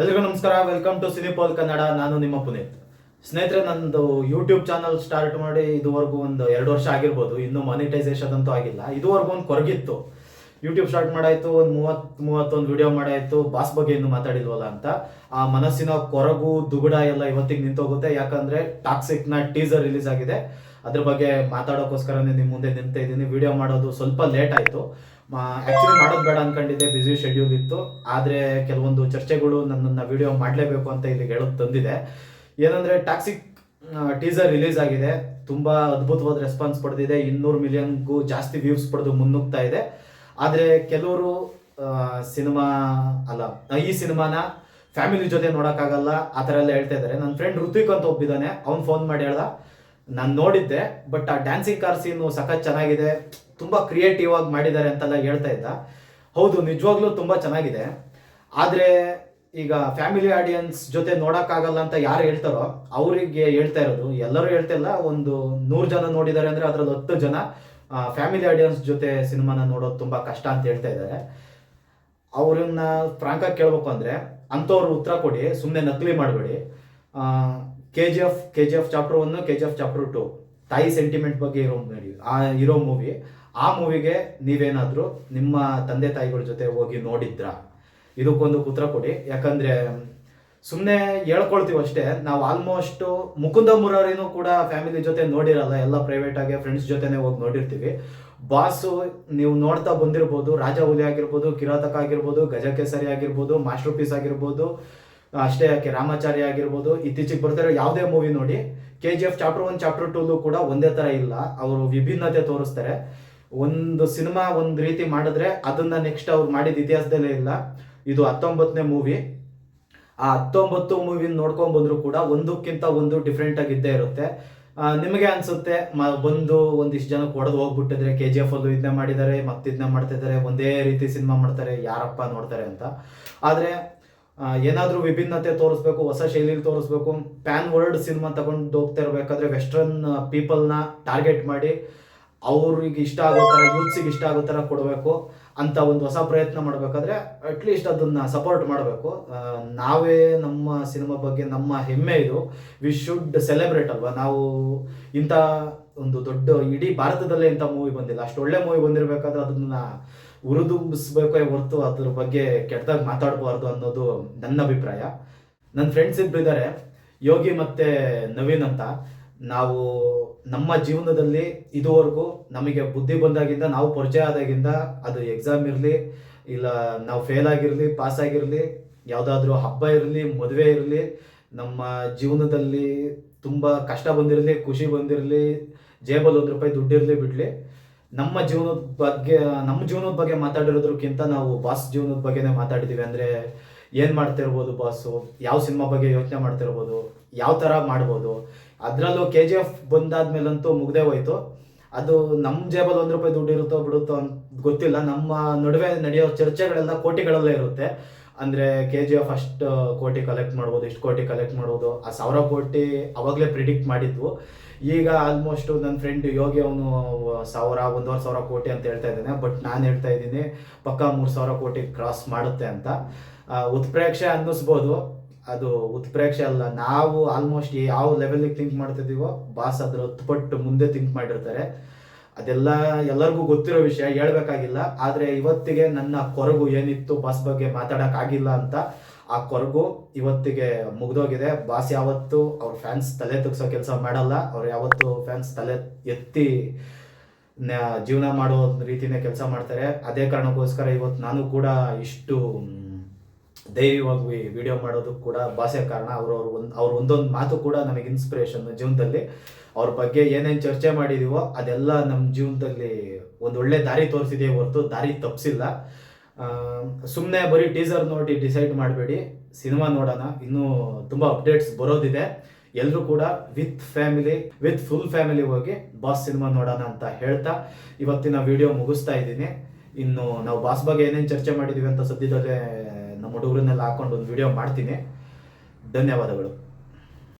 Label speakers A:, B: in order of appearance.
A: ಎಲ್ರಿಗೂ ನಮಸ್ಕಾರ. Welcome to ಸಿನಿಪಾಲ್ Kannada ನಾನು ನಿಮ್ಮ ಪುನೀತ್. ಸ್ನೇಹಿತರೆ, ನಂದು ಯೂಟ್ಯೂಬ್ ಚಾನಲ್ ಸ್ಟಾರ್ಟ್ ಮಾಡಿ ಇದುವರೆಗೂ ಒಂದು ಎರಡು ವರ್ಷ ಆಗಿರ್ಬೋದು. ಇನ್ನೂ ಮಾನಿಟೈಸೇಷನ್ ಅಂತೂ ಆಗಿಲ್ಲ. ಇದುವರೆಗೂ ಒಂದು ಕೊರಗಿತ್ತು. ಯೂಟ್ಯೂಬ್ ಸ್ಟಾರ್ಟ್ ಮಾಡಾಯ್ತು, ಒಂದು ಮೂವತ್ ಮೂವತ್ತೊಂದು ವಿಡಿಯೋ ಮಾಡಾಯ್ತು. ಬಾಸ್ ಬಗ್ಗೆ ಇನ್ನು ಮಾತಾಡಿಲ್ವಲ್ಲ ಅಂತ. ಆ ಮನಸ್ಸಿನ ಕೊರಗು, ದುಗುಡ ಎಲ್ಲ ಇವತ್ತಿಗೆ ನಿಂತೋಗುತ್ತೆ. ಯಾಕಂದ್ರೆ ಟಾಕ್ಸಿಕ್ನ ಟೀಸರ್ ರಿಲೀಸ್ ಆಗಿದೆ. ಅದ್ರ ಬಗ್ಗೆ ಮಾತಾಡೋಕ್ಕೋಸ್ಕರನೇ ನಿಮ್ಮ ಮುಂದೆ ನಿಂತ ಇದ್ದೀನಿ ವಿಡಿಯೋ ಮಾಡೋದು ಸ್ವಲ್ಪ ಲೇಟ್ ಆಯ್ತು. ಆಕ್ಚುಲಿ ಮಾಡೋದು ಬೇಡ ಅನ್ಕೊಂಡಿದ್ದೆ ಬ್ಯುಸಿ ಶೆಡ್ಯೂಲ್ ಇತ್ತು. ಆದ್ರೆ ಕೆಲವೊಂದು ಚರ್ಚೆಗಳು ನನ್ನನ್ನ ವಿಡಿಯೋ ಮಾಡಲೇಬೇಕು ಅಂತ ಇಲ್ಲಿ ಹೇಳೋದು ತಂದಿದೆ. ಏನಂದ್ರೆ ಟ್ಯಾಕ್ಸಿಕ್ ಟೀಸರ್ ರಿಲೀಸ್ ಆಗಿದೆ. ತುಂಬಾ ಅದ್ಭುತವಾದ ರೆಸ್ಪಾನ್ಸ್ ಪಡೆದಿದೆ. ಇನ್ನೂರು ಮಿಲಿಯನ್ಗೂ ಜಾಸ್ತಿ ವ್ಯೂಸ್ ಪಡೆದು ಮುನ್ನುಗ್ತಾ ಇದೆ. ಆದ್ರೆ ಕೆಲವರು ಸಿನಿಮಾ ಅಲ್ಲ, ಈ ಸಿನಿಮಾನ ಫ್ಯಾಮಿಲಿ ಜೊತೆ ನೋಡೋಕ್ಕಾಗಲ್ಲ, ಆ ಥರ ಎಲ್ಲ ಹೇಳ್ತಾ ಇದ್ದಾರೆ ನನ್ನ ಫ್ರೆಂಡ್ ಋತ್ವಿಕ್ ಅಂತ ಒಬ್ಬಿದ್ದಾನೆ ಅವ್ನು ಫೋನ್ ಮಾಡಿ ಹೇಳ್ದ. ನಾನು ನೋಡಿದ್ದೆ ಬಟ್ ಆ ಡ್ಯಾನ್ಸಿಂಗ್ ಕಾರ್ ಸೀನು ಸಖತ್ ಚೆನ್ನಾಗಿದೆ. ತುಂಬಾ ಕ್ರಿಯೇಟಿವ್ ಆಗಿ ಮಾಡಿದ್ದಾರೆ ಅಂತೆಲ್ಲ ಹೇಳ್ತಾ ಇದ್ದ. ಹೌದು, ನಿಜವಾಗ್ಲೂ ತುಂಬಾ ಚೆನ್ನಾಗಿದೆ. ಆದ್ರೆ ಈಗ ಫ್ಯಾಮಿಲಿ ಆಡಿಯನ್ಸ್ ಜೊತೆ ನೋಡೋಕ್ಕಾಗಲ್ಲ ಅಂತ ಯಾರು ಹೇಳ್ತಾರೋ, ಅವರಿಗೆ ಹೇಳ್ತಾ ಇರೋದು, ಎಲ್ಲರೂ ಹೇಳ್ತಿಲ್ಲ ಒಂದು ನೂರು ಜನ ನೋಡಿದ್ದಾರೆ ಅಂದ್ರೆ ಅದ್ರಲ್ಲಿ ಹತ್ತು ಜನ ಫ್ಯಾಮಿಲಿ ಆಡಿಯನ್ಸ್ ಜೊತೆ ಸಿನಿಮಾನ ನೋಡೋದು ತುಂಬಾ ಕಷ್ಟ ಅಂತ ಹೇಳ್ತಾ ಇದ್ದಾರೆ. ಅವ್ರನ್ನ ಫ್ರಾಂಕ್ ಆಗಿ ಕೇಳ್ಬೇಕು ಅಂದ್ರೆ ಅಂಥವ್ರು ಉತ್ತರ ಕೊಡಿ ಸುಮ್ಮನೆ ನಕಲಿ ಮಾಡಬೇಡಿ. K G F K G F chapter one K G F chapter two ತಾಯಿ ಸೆಂಟಿಮೆಂಟ್ ಬಗ್ಗೆ ಇರೋ ಆ, ಇರೋ ಮೂವಿ ಆ ಮೂವಿಗೆ ನೀವೇನಾದರೂ ನಿಮ್ಮ ತಂದೆ ತಾಯಿಗಳ ಜೊತೆ ಹೋಗಿ ನೋಡಿದ್ರ? ಇದಕ್ಕೊಂದು ಉತ್ತರ ಕೊಡಿ. ಯಾಕಂದ್ರೆ ಸುಮ್ಮನೆ ಹೇಳ್ಕೊಳ್ತೀವಿ ಅಷ್ಟೇ, ನಾವು ಆಲ್ಮೋಸ್ಟ್ ಮುಕುಂದ ಮುರಾರಿನೂ ಕೂಡ ಫ್ಯಾಮಿಲಿ ಜೊತೆ ನೋಡಿರಲ್ಲ, ಎಲ್ಲ ಪ್ರೈವೇಟ್ ಆಗಿ ಫ್ರೆಂಡ್ಸ್ ಜೊತೆನೆ ಹೋಗಿ ನೋಡಿರ್ತೀವಿ. ಬಾಸು, ನೀವು ನೋಡ್ತಾ ಬಂದಿರ್ಬೋದು, ರಾಜ ಹುಲಿ ಆಗಿರ್ಬೋದು, ಕಿರಾತಕ ಆಗಿರ್ಬೋದು, ಗಜಕೇಸರಿ ಆಗಿರ್ಬೋದು ಮಾಸ್ಟರ್ ಪೀಸ್ ಆಗಿರ್ಬೋದು, ಅಷ್ಟೇ ಯಾಕೆ ರಾಮಾಚಾರ್ಯ ಆಗಿರ್ಬೋದು, ಇತ್ತೀಚೆಗೆ ಬರ್ತಿರೋ ಯಾವುದೇ ಮೂವಿ ನೋಡಿ K G F chapter one chapter tool ಕೂಡ ಒಂದೇ ತರ ಇಲ್ಲ. ಅವರು ವಿಭಿನ್ನತೆ ತೋರಿಸ್ತಾರೆ. ಒಂದು ಸಿನಿಮಾ ಒಂದು ರೀತಿ ಮಾಡಿದ್ರೆ ಅದನ್ನ ನೆಕ್ಸ್ಟ್ ಅವ್ರು ಮಾಡಿದ ಇತಿಹಾಸದಲ್ಲೇ ಇಲ್ಲ. ಇದು ಹತ್ತೊಂಬತ್ತನೇ ಮೂವಿ ಆ ಹತ್ತೊಂಬತ್ತು ಮೂವಿ ನೋಡ್ಕೊಂಡ್ ಬಂದ್ರು ಕೂಡ ಒಂದಕ್ಕಿಂತ ಒಂದು ಡಿಫ್ರೆಂಟ್ ಆಗಿದ್ದೇ ಇರುತ್ತೆ. ನಿಮಗೆ ಅನ್ಸುತ್ತೆ ಬಂದು ಒಂದಿಷ್ಟು ಜನಕ್ಕೆ ಹೊಡೆದು ಹೋಗ್ಬಿಟ್ಟಿದ್ರೆ ಕೆ ಜಿ ಎಫ್ ಅಲ್ಲೂ ಇದನ್ನ ಮಾಡಿದ್ದಾರೆ, ಮತ್ತೆ ಇದನ್ನ ಮಾಡ್ತಾ ಇದ್ದಾರೆ, ಒಂದೇ ರೀತಿ ಸಿನಿಮಾ ಮಾಡ್ತಾರೆ, ಯಾರಪ್ಪ ನೋಡ್ತಾರೆ ಅಂತ. ಆದ್ರೆ ಏನಾದರೂ ಏನಾದ್ರೂ ವಿಭಿನ್ನತೆ ತೋರಿಸ್ಬೇಕು, ಹೊಸ ಶೈಲಿಲಿ ತೋರಿಸ್ಬೇಕು ಪ್ಯಾನ್ ವರ್ಲ್ಡ್ ಸಿನಿಮಾ ತಗೊಂಡು ಹೋಗ್ತಾ ಇರ್ಬೇಕಾದ್ರೆ ವೆಸ್ಟರ್ನ್ ಪೀಪಲ್ನ ಟಾರ್ಗೆಟ್ ಮಾಡಿ ಅವ್ರಿಗೆ ಇಷ್ಟ ಆಗೋ ಥರ ಯೂತ್ಸಿಗೆ ಇಷ್ಟ ಆಗೋ ಥರ ಕೊಡಬೇಕು ಅಂತ ಒಂದು ಹೊಸ ಪ್ರಯತ್ನ ಮಾಡಬೇಕಾದ್ರೆ ಅಟ್ಲೀಸ್ಟ್ ಅದನ್ನ ಸಪೋರ್ಟ್ ಮಾಡಬೇಕು. ನಾವೇ ನಮ್ಮ ಸಿನಿಮಾ ಬಗ್ಗೆ ನಮ್ಮ ಹೆಮ್ಮೆ ಇದು. ವಿ ಶುಡ್ ಸೆಲೆಬ್ರೇಟ್ ಅಲ್ವಾ? ನಾವು ಇಂಥ ಒಂದು ದೊಡ್ಡ ಇಡೀ ಭಾರತದಲ್ಲೇ ಇಂಥ ಮೂವಿ ಬಂದಿಲ್ಲ. ಅಷ್ಟು ಒಳ್ಳೆ ಮೂವಿ ಬಂದಿರಬೇಕಾದ್ರೆ ಅದನ್ನ ಉರಿದುಂಬಿಸ್ಬೇಕೇ ಹೊರತು ಅದ್ರ ಬಗ್ಗೆ ಕೆಟ್ಟದಾಗಿ ಮಾತಾಡಬಾರ್ದು ಅನ್ನೋದು ನನ್ನ ಅಭಿಪ್ರಾಯ. ನನ್ನ ಫ್ರೆಂಡ್ಸ್ ಇಬ್ಬರಿದ್ದಾರೆ ಯೋಗಿ ಮತ್ತೆ ನವೀನ್ ಅಂತ. ನಾವು ನಮ್ಮ ಜೀವನದಲ್ಲಿ ಇದುವರೆಗೂ ನಮಗೆ ಬುದ್ಧಿ ಬಂದಾಗಿಂದ, ನಾವು ಪರಿಚಯ ಆದಾಗಿಂದ ಅದು ಎಕ್ಸಾಮ್ ಇರಲಿ, ಇಲ್ಲ ನಾವು ಫೇಲ್ ಆಗಿರಲಿ ಪಾಸ್ ಆಗಿರಲಿ, ಯಾವುದಾದ್ರೂ ಹಬ್ಬ ಇರಲಿ, ಮದುವೆ ಇರಲಿ, ನಮ್ಮ ಜೀವನದಲ್ಲಿ ತುಂಬ ಕಷ್ಟ ಬಂದಿರಲಿ, ಖುಷಿ ಬಂದಿರಲಿ, ಜೇಬಲ್ಲಿ ಒಂದು ರೂಪಾಯಿ ದುಡ್ಡಿರಲಿ ಬಿಡಲಿ, ನಮ್ಮ ಜೀವನದ ಬಗ್ಗೆ, ನಮ್ಮ ಜೀವನದ ಬಗ್ಗೆ ಮಾತಾಡಿರೋದ್ರಕ್ಕಿಂತ ನಾವು ಬಾಸ್ ಜೀವನದ ಬಗ್ಗೆನೇ ಮಾತಾಡಿದ್ದೀವಿ ಅಂದರೆ ಏನು ಮಾಡ್ತಿರ್ಬೋದು ಬಾಸು ಯಾವ ಸಿನಿಮಾ ಬಗ್ಗೆ ಯೋಚನೆ ಮಾಡ್ತಿರ್ಬೋದು? ಯಾವ ಥರ ಮಾಡ್ಬೋದು? ಅದರಲ್ಲೂ ಕೆ ಜಿ ಎಫ್ ಬಂದಾದ್ಮೇಲಂತೂ ಮುಗ್ದೇ ಹೋಯ್ತು. ಅದು ನಮ್ಮ ಜೇಬಲ್ಲಿ ಒಂದು ರೂಪಾಯಿ ದುಡ್ಡು ಇರುತ್ತೋ ಬಿಡುತ್ತೋ ಅಂತ ಗೊತ್ತಿಲ್ಲ. ನಮ್ಮ ನಡುವೆ ನಡೆಯೋ ಚರ್ಚೆಗಳೆಲ್ಲ ಕೋಟಿಗಳಲ್ಲೇ ಇರುತ್ತೆ. ಅಂದ್ರೆ ಕೆ ಜಿ ಎಫ್ ಅಷ್ಟು ಕೋಟಿ ಕಲೆಕ್ಟ್ ಮಾಡ್ಬೋದು, ಇಷ್ಟು ಕೋಟಿ ಕಲೆಕ್ಟ್ ಮಾಡ್ಬೋದು. ಆ ಸಾವಿರ ಕೋಟಿ ಅವಾಗಲೇ ಪ್ರಿಡಿಕ್ಟ್ ಮಾಡಿದ್ವು. ಈಗ ಆಲ್ಮೋಸ್ಟ್ ನನ್ನ ಫ್ರೆಂಡ್ ಯೋಗಿ ಅವನು ಸಾವಿರ, ಒಂದೂವರೆ ಸಾವಿರ ಕೋಟಿ ಅಂತ ಹೇಳ್ತಾ ಇದ್ದಾನೆ. ಬಟ್ ನಾನು ಹೇಳ್ತಾ ಇದ್ದೀನಿ, ಪಕ್ಕ ಮೂರು ಸಾವಿರ ಕೋಟಿ ಕ್ರಾಸ್ ಮಾಡುತ್ತೆ ಅಂತ. ಉತ್ಪ್ರೇಕ್ಷೆ ಅನ್ನಿಸ್ಬೋದು. ಅದು ಉತ್ಪ್ರೇಕ್ಷೆ ಅಲ್ಲ. ನಾವು ಆಲ್ಮೋಸ್ಟ್ ಯಾವ ಲೆವೆಲಿಗೆ ಥಿಂಕ್ ಮಾಡ್ತಿದ್ದೀವೋ ಬಾಸ್ ಅದ್ರ ಹತ್ತುಪಟ್ಟು ಮುಂದೆ ಥಿಂಕ್ ಮಾಡಿರ್ತಾರೆ. ಅದೆಲ್ಲ ಎಲ್ಲರಿಗೂ ಗೊತ್ತಿರೋ ವಿಷಯ, ಹೇಳ್ಬೇಕಾಗಿಲ್ಲ. ಆದ್ರೆ ಇವತ್ತಿಗೆ ನನ್ನ ಕೊರಗು ಏನಿತ್ತು ಬಾಸ್ ಬಗ್ಗೆ ಮಾತಾಡೋಕ್ಕಾಗಿಲ್ಲ ಅಂತ ಆ ಕೊರಗು ಇವತ್ತಿಗೆ ಮುಗ್ದೋಗಿದೆ. ಬಾಸ್ ಯಾವತ್ತು ಅವ್ರ ಫ್ಯಾನ್ಸ್ ತಲೆ ತುಗ್ಸೋ ಕೆಲಸ ಮಾಡಲ್ಲ. ಅವ್ರು ಯಾವತ್ತು ಫ್ಯಾನ್ಸ್ ತಲೆ ಎತ್ತಿ ಜೀವನ ಮಾಡೋ ರೀತಿನೇ ಕೆಲಸ ಮಾಡ್ತಾರೆ. ಅದೇ ಕಾರಣಕ್ಕೋಸ್ಕರ ಇವತ್ತು ನಾನು ಕೂಡ ಇಷ್ಟು ಧೈರ್ಯವಾಗಿ ವಿಡಿಯೋ ಮಾಡೋದಕ್ಕೆ ಕೂಡ ಭಾಷೆ ಕಾರಣ. ಅವರು ಅವ್ರ ಒಂದು, ಅವ್ರ ಒಂದೊಂದು ಮಾತು ಕೂಡ ನಮಗೆ ಇನ್ಸ್ಪಿರೇಷನ್ ಜೀವನದಲ್ಲಿ. ಅವ್ರ ಬಗ್ಗೆ ಏನೇನು ಚರ್ಚೆ ಮಾಡಿದೀವೋ ಅದೆಲ್ಲ ನಮ್ಮ ಜೀವನದಲ್ಲಿ ಒಂದು ಒಳ್ಳೆ ದಾರಿ ತೋರಿಸಿದೆ ಹೊರತು ದಾರಿ ತಪ್ಪಿಸಿಲ್ಲ ಸುಮ್ಮನೆ ಬರೀ ಟೀಸರ್ ನೋಡಿ ಡಿಸೈಡ್ ಮಾಡಬೇಡಿ. ಸಿನಿಮಾ ನೋಡೋಣ. ಇನ್ನೂ ತುಂಬ ಅಪ್ಡೇಟ್ಸ್ ಬರೋದಿದೆ. ಎಲ್ಲರೂ ಕೂಡ with family with full family ಹೋಗಿ ಬಾಸ್ ಸಿನಿಮಾ ನೋಡೋಣ ಅಂತ ಹೇಳ್ತಾ ಇವತ್ತಿನ ವಿಡಿಯೋ ಮುಗಿಸ್ತಾ ಇದ್ದೀನಿ. ಇನ್ನು ನಾವು ಬಾಸ್ ಬಗ್ಗೆ ಏನೇನು ಚರ್ಚೆ ಮಾಡಿದ್ದೀವಿ ಅಂತ ಸದ್ಯದಲ್ಲೇ ನಮ್ಮ ಹುಡುಗರನ್ನೆಲ್ಲ ಹಾಕೊಂಡು ಒಂದು ವಿಡಿಯೋ ಮಾಡ್ತೀನಿ. ಧನ್ಯವಾದಗಳು.